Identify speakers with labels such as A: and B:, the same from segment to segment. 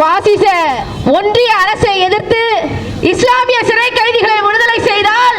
A: பாசிச ஒன்றிய அரசை எதிர்த்து இஸ்லாமிய சிறை கைதிகளை விடுதலை செய்தால்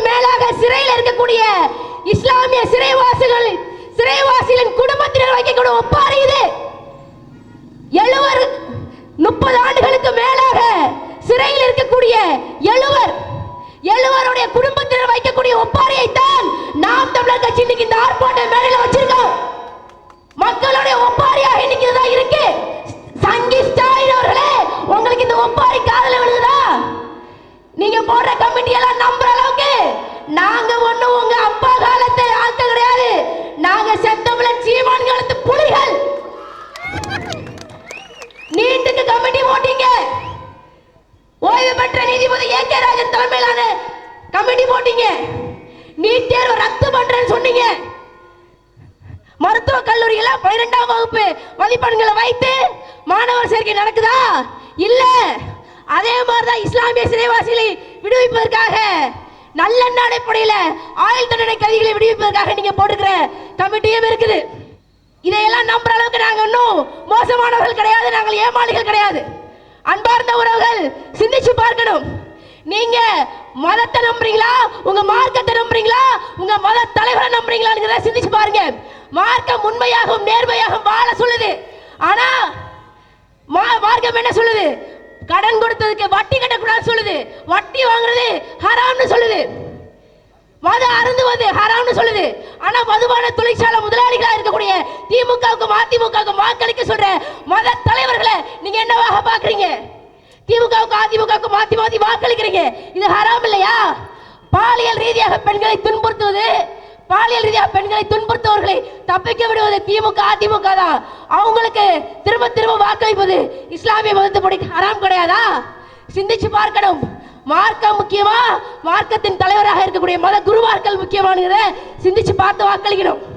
A: ஆண்டுகளுக்கு மேலாக சிறையில் இருக்கக்கூடிய இஸ்லாமிய சிறைவாசிகள் சிறைவாசிகளின் குடும்பத்தினர் வைக்கக்கூடிய ஒப்பாறு இது. எழுவர் முப்பது ஆண்டுகளுக்கு மேலாக சிறையில் இருக்கக்கூடிய எழுவர் எழுவருடைய குடும்பத்தினர் வைக்கக்கூடிய ஒப்பாரியை தான் நாம் தமிழர் கட்சி இன்னைக்கு இந்த ஆர்ப்பாட்ட மேடையில வச்சிருக்கோம். மக்களுடைய ஒப்பாரியாக இன்னைக்கு இதுதான் இருக்கு? சங்கி ஸ்டாலின் அவர்களே உங்களுக்கு இந்த ஒப்பாரி காதல விழுகுதா? நீங்க போடுற கமிட்டி எல்லாம் நம்ம நாங்க ஒண்ணு உங்க அப்பா காலத்தை ஆட்கள் கிடையாது. நாங்க செத்தமிழன் சீமான் காலத்து புலிகள். நீட்டுக்கு கமிட்டி போட்டீங்க. ஓய்வு பெற்ற நீதிபதி ஏ கே ராஜன் தலைமையிலான கமிட்டி போட்டீங்க. நீட் தேர்வு ரத்து பண்றேன்னு சொன்னீங்க. மருத்துவ கல்லூரியில பனிரெண்டாம் வகுப்பு மதிப்பெண்களை வைத்து மாணவர் சேர்க்கை நடக்குதா? இல்ல. அதே மாதிரிதான் இஸ்லாமிய சிறைவாசிகளை விடுவிப்பதற்காக நல்லெண்ண அடிப்படையில் ஆயுள் தண்டனை கைதிகளை விடுவிப்பதற்காக நீங்க போட்டுக்கிற கமிட்டியும் இருக்குது. இதையெல்லாம் நம்புற அளவுக்கு நாங்க இன்னும் மோசமானவர்கள் கிடையாது நாங்கள் ஏமாளிகள் கிடையாது. அன்பார்ந்த உறவுகள் சிந்திச்சு பார்க்கணும். நீங்க மதத்தை நம்புறீங்களா? உங்க மார்க்கத்தை நம்புறீங்களா? உங்க மத தலைவரை நம்புறீங்களா சிந்திச்சு பாருங்க. மார்க்கம் உண்மையாகவும் நேர்மையாகவும் வாழ சொல்லுது. ஆனா மா- மார்க்கம் என்ன சொல்லுது? கடன் கொடுத்ததுக்கு வட்டி கட்ட சொல்லுது. வட்டி வாங்குறது ஹராம்னு சொல்லுது. மது அருந்துவது ஹராம்னு சொல்லுது. ஆனா மதுபான தொழிற்சாலை முதலாளிகளா இருக்கக்கூடிய திமுகவுக்கும் அதிமுகவுக்கும் வாக்களிக்க சொல்ற மத தலைவர்களை நீங்க என்னவாக பாக்குறீங்க திமுகவுக்கு அதிமுகவுக்கு மாத்தி மாத்தி வாக்களிக்கிறீங்க. இது ஹராம் இல்லையா? பாலியல் ரீதியாக பெண்களை துன்புறுத்துவது பாலியல் ரீதியாக பெண்களை துன்புறுத்தவர்களை தப்பிக்க விடுவது திமுக அதிமுக தான். அவங்களுக்கு திரும்ப திரும்ப வாக்களிப்பது இஸ்லாமிய மதத்துப்படி ஹராம் கிடையாதா? சிந்திச்சு பார்க்கணும். மார்க்கம் முக்கியமா? மார்க்கத்தின் தலைவராக இருக்கக்கூடிய மத குருவார்கள் முக்கியமானதை சிந்திச்சு பார்த்து வாக்களிக்கணும்.